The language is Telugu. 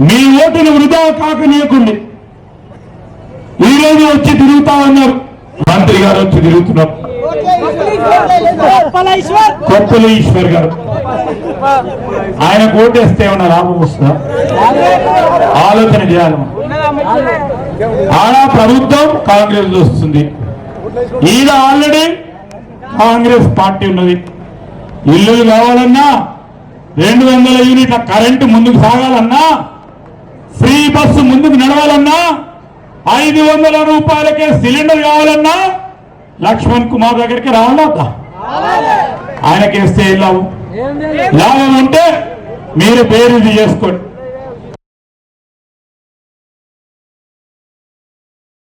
మీ ఓటును వృధా కాకనీయకుండి ఈ వచ్చి తిరుగుతా ఉన్నారు. మంత్రి గారు వచ్చి తిరుగుతున్నారు. కొప్పుల ఈశ్వర్ గారు. ఆయన ఓటేస్తే ఉన్న లాభం వస్తుందా? ఆలోచన చేయాలి ఆడ ప్రభుత్వం కాంగ్రెస్ వస్తుంది. ఈడ ఆల్రెడీ కాంగ్రెస్ పార్టీ ఉన్నది. ఇల్లు కావాలన్నా రెండు వందల యూనిట్ల కరెంటు ముందుకు సాగాలన్నా బస్సు ముందుకు నడవాలన్నా ఐదు వందల రూపాయలకే సిలిండర్ కావాలన్నా లక్ష్మణ్ కుమార్ దగ్గరికి రావాలా వద్దా? ఆయనకేస్తే లాభం లాభం ఉంటే మీరు పేరు ఇది చేసుకోండి.